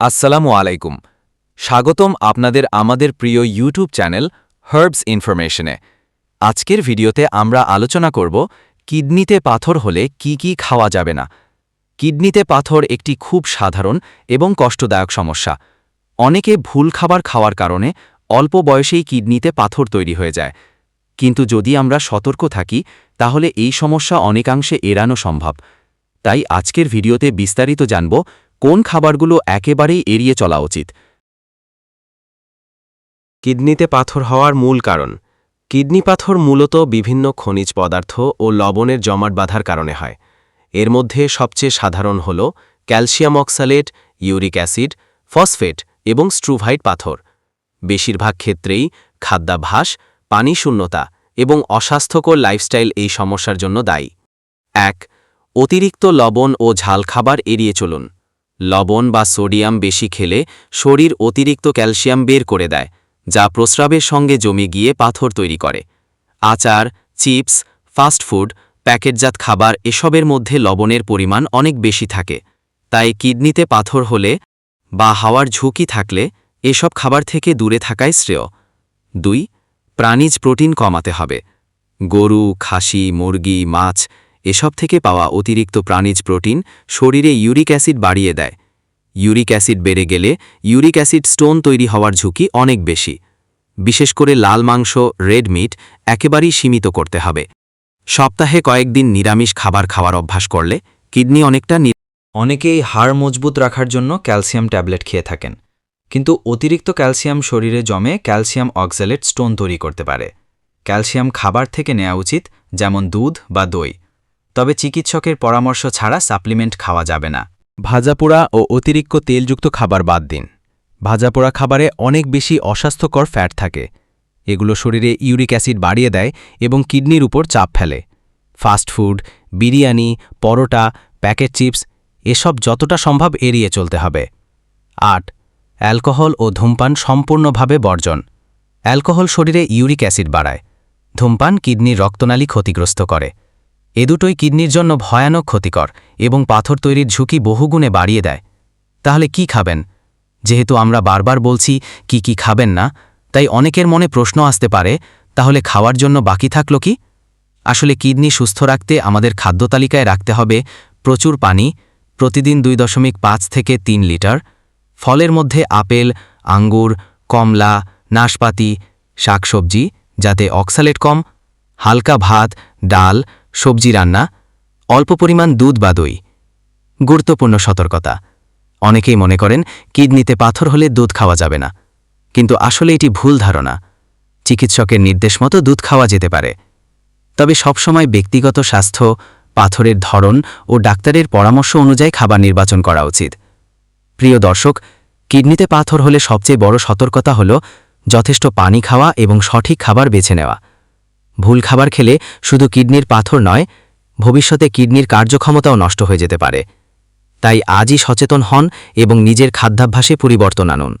আসসালামু আলাইকুম। স্বাগতম আপনাদের আমাদের প্রিয় ইউটিউব চ্যানেল হার্বস ইনফরমেশনে। আজকের ভিডিওতে আমরা আলোচনা করব কিডনিতে পাথর হলে কি কি খাওয়া যাবে না। কিডনিতে পাথর একটি খুব সাধারণ এবং কষ্টদায়ক সমস্যা। অনেকে ভুল খাবার খাওয়ার কারণে অল্প বয়সেই কিডনিতে পাথর তৈরি হয়ে যায়। কিন্তু যদি আমরা সতর্ক থাকি, তাহলে এই সমস্যা অনেকাংশে এড়ানো সম্ভব। তাই আজকের ভিডিওতে বিস্তারিত জানব কোন খাবারগুলো একেবারেই এড়িয়ে চলা উচিত? কিডনিতে পাথর হওয়ার মূল কারণ। কিডনি পাথর মূলত বিভিন্ন খনিজ পদার্থ ও লবণের জমাট বাঁধার কারণে হয়। এর মধ্যে সবচেয়ে সাধারণ হল calcium oxalate, uric acid, phosphate এবং স্ট্রুভাইট পাথর। বেশিরভাগ ক্ষেত্রেই খাদ্যাভাস পানি শূন্যতা এবং অস্বাস্থ্যকর লাইফস্টাইল এই সমস্যার জন্য দায়ী। এক, অতিরিক্ত লবণ ও ঝাল খাবার এড়িয়ে চলুন। লবণ বা সোডিয়াম বেশি খেলে শরীর অতিরিক্ত ক্যালসিয়াম বের করে দেয়, যা প্রস্রাবের সঙ্গে জমে গিয়ে পাথর তৈরি করে। আচার, চিপস ফাস্টফুড প্যাকেটজাত খাবার এসবের মধ্যে লবণের পরিমাণ অনেক বেশি থাকে। তাই কিডনিতে পাথর হলে বা হাওয়ার ঝুঁকি থাকলে এসব খাবার থেকে দূরে থাকাই শ্রেয়। দুই, প্রাণীজ প্রোটিন কমাতে হবে। গরু, খাসি, মুরগি, মাছ এসব থেকে পাওয়া অতিরিক্ত প্রাণীজ প্রোটিন শরীরে ইউরিক অ্যাসিড বাড়িয়ে দেয়। ইউরিক অ্যাসিড বেড়ে গেলে ইউরিক অ্যাসিড স্টোন তৈরি হওয়ার ঝুঁকি অনেক বেশি। বিশেষ করে লাল মাংস, রেড মিট একেবারেই সীমিত করতে হবে। সপ্তাহে কয়েকদিন নিরামিষ খাবার খাওয়ার অভ্যাস করলে কিডনি অনেকটা অনেকেই হাড় মজবুত রাখার জন্য ক্যালসিয়াম ট্যাবলেট খেয়ে থাকেন। কিন্তু অতিরিক্ত ক্যালসিয়াম শরীরে জমে ক্যালসিয়াম অক্সালেট স্টোন তৈরি করতে পারে। ক্যালসিয়াম খাবার থেকে নেওয়া উচিত যেমন দুধ বা দই। তবে চিকিৎসকের পরামর্শ ছাড়া সাপ্লিমেন্ট খাওয়া যাবে না। ভাজাপোড়া ও অতিরিক্ত তেলযুক্ত খাবার বাদ দিন। ভাজাপোড়া খাবারে অনেক বেশি অস্বাস্থ্যকর ফ্যাট থাকে। এগুলো শরীরে ইউরিক অ্যাসিড বাড়িয়ে দেয় এবং কিডনির উপর চাপ ফেলে। Fast food biryani, paratha, packet chips, এসব যতটা সম্ভব এড়িয়ে চলতে হবে। আট, অ্যালকোহল ও ধূমপান সম্পূর্ণভাবে বর্জন। অ্যালকোহল শরীরে ইউরিক অ্যাসিড বাড়ায়। ধূমপান কিডনির রক্তনালী ক্ষতিগ্রস্ত করে। এ দুটোই কিডনির জন্য ভয়ানক ক্ষতিকর এবং পাথর তৈরির ঝুঁকি বহুগুণে বাড়িয়ে দেয়। তাহলে কি খাবেন? যেহেতু আমরা বারবার বলছি, কি কি খাবেন না, তাই অনেকের মনে প্রশ্ন আসতে পারে, তাহলে খাওয়ার জন্য বাকি থাকল কি? আসলে কিডনি সুস্থ রাখতে আমাদের খাদ্য তালিকায় রাখতে হবে প্রচুর পানি, প্রতিদিন দুই দশমিক পাঁচ থেকে তিন লিটার, ফলের মধ্যে আপেল, আঙ্গুর, কমলা, নাশপাতি, শাকসবজি, যাতে অক্সালেট কম, হালকা ভাত, ডাল সবজি রান্না, অল্প পরিমাণ দুধ বা দই। গুরুত্বপূর্ণ সতর্কতা। অনেকেই মনে করেন, কিডনিতে পাথর হলে দুধ খাওয়া যাবে না। কিন্তু আসলে এটি ভুল ধারণা। চিকিৎসকের নির্দেশ মতো দুধ খাওয়া যেতে পারে। তবে সবসময় ব্যক্তিগত স্বাস্থ্য, পাথরের ধরন ও ডাক্তারের পরামর্শ অনুযায়ী খাবার নির্বাচন করা উচিত। প্রিয় দর্শক, কিডনিতে পাথর হলে সবচেয়ে বড় সতর্কতা হল, যথেষ্ট পানি খাওয়া এবং সঠিক খাবার বেছে নেওয়া। ভুল খাবার খেলে শুধু কিডনির পাথর নয়, ভবিষ্যতে কিডনির কার্যক্ষমতাও নষ্ট হয়ে যেতে পারে। তাই আজই সচেতন হন এবং নিজের খাদ্যাভ্যাসে পরিবর্তন আনুন।